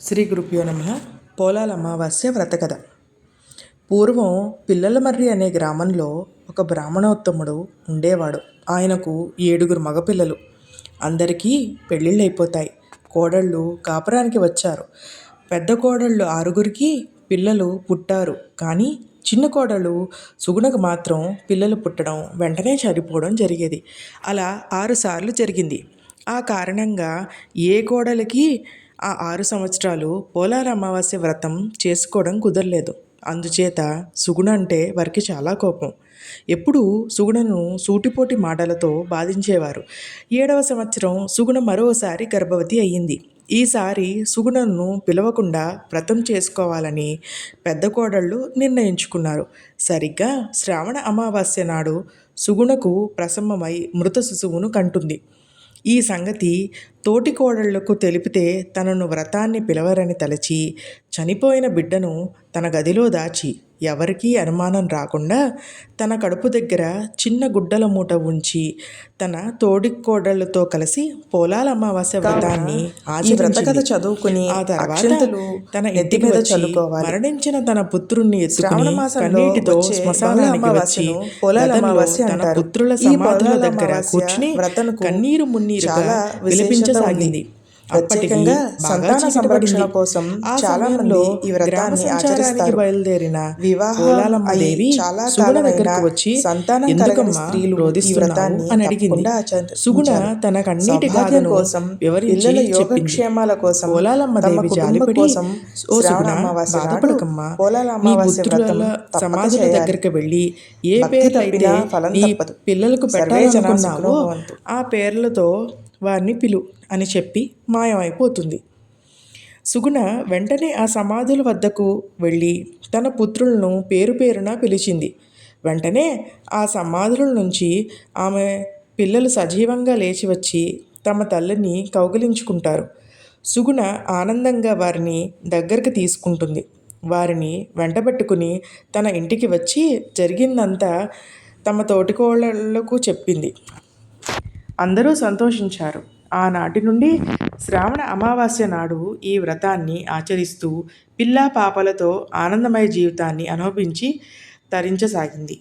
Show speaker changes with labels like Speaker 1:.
Speaker 1: శ్రీ గురుభ్యో నమ. పోలాల అమావాస్య వ్రతకథ పూర్వం పిల్లలమర్రి అనే గ్రామంలో ఒక బ్రాహ్మణోత్తముడు ఉండేవాడు. ఆయనకు ఏడుగురు మగపిల్లలు. అందరికీ పెళ్ళిళ్ళు అయిపోతాయి కోడళ్ళు కాపురానికి వచ్చారు. పెద్ద కోడళ్ళు ఆరుగురికి పిల్లలు పుట్టారు. కానీ చిన్న కోడలు సుగుణకు మాత్రం పిల్లలు పుట్టడం వెంటనే చనిపోవడం జరిగేది. అలా ఆరుసార్లు జరిగింది. ఆ కారణంగా ఏ కోడలికి ఆ ఆరు సంవత్సరాలు పోలార అమావాస్య వ్రతం చేసుకోవడం కుదరలేదు. అందుచేత సుగుణ అంటే వారికి చాలా కోపం. ఎప్పుడూ సుగుణను సూటిపోటి మాటలతో బాధించేవారు. ఏడవ సంవత్సరం సుగుణ మరోసారి గర్భవతి అయ్యింది. ఈసారి సుగుణను పిలవకుండా వ్రతం చేసుకోవాలని పెద్ద కోడళ్ళు నిర్ణయించుకున్నారు. సరిగ్గా శ్రావణ అమావాస్య నాడు సుగుణకు ప్రసమ్మమై మృత శిశువును కంటుంది. ఈ సంగతి తోటి కోడళ్ళకు తెలిపితే తనను వ్రతాన్ని పిలవరని తలచి చనిపోయిన బిడ్డను తన గదిలో దాచి ఎవరికీ అనుమానం రాకుండా తన కడుపు దగ్గర చిన్న గుడ్డల మూట ఉంచి తన తోడి కోడళ్ళతో కలిసి పోలాల అమావాస్య వ్రతాన్ని కథ చదువుకుని ఆ తర్వాత తన ఇంటి మీద చల్లుకోవాలి మరణించిన తన పుత్రుణ్ణి ఎత్తుకుని కన్నీటితో శ్మశానానికి వచ్చి పోలాల అమావాస్య తన పుత్రుల సమాధుల దగ్గర కూర్చుని కన్నీరు మున్నీరుగా విలపించసాగింది ప్రత్యేకంగా సంతాన సంరక్షణ కోసం చాలా మంది ఈ వ్రతాన్ని ఆచరిస్తారు. బయలుదేరిన వివాహాలమ్మ దేవి చాలా సుగుణ దగ్గరకు వచ్చి సంతానం కలగని స్త్రీలు ఈ వ్రతాన్ని అని అడిగింది. సుగుణ తన కన్నీటి గాథను కోసం పిల్లల యోగక్షేమాల కోసం పోలాలమ్మ దేవి జాలిపడి కోసం ఓ సుగుణ బాధపడకమ్మా. నీ పుత్రుల సమాధుల దగ్గరికి వెళ్ళి ఏ పేర్లు అయితే నీ పిల్లలకు పెట్టాలనుకున్నావో ఆ పేర్లతో వారిని పిలు అని చెప్పి మాయమైపోతుంది. సుగుణ వెంటనే ఆ సమాధుల వద్దకు వెళ్ళి తన పుత్రులను పేరు పేరున పిలిచింది. వెంటనే ఆ సమాధుల నుంచి ఆమె పిల్లలు సజీవంగా లేచి వచ్చి తమ తల్లిని కౌగిలించుకుంటారు. సుగుణ ఆనందంగా వారిని దగ్గరికి తీసుకుంటుంది. వారిని వెంటబెట్టుకుని తన ఇంటికి వచ్చి జరిగిందంతా తమ తోటికోళ్ళకు చెప్పింది. అందరూ సంతోషించారు. ఆనాటి నుండి శ్రావణ అమావాస్య నాడు ఈ వ్రతాన్ని ఆచరిస్తూ పిల్లా పాపలతో ఆనందమయ జీవితాన్ని అనుభవించి తరించసాగింది.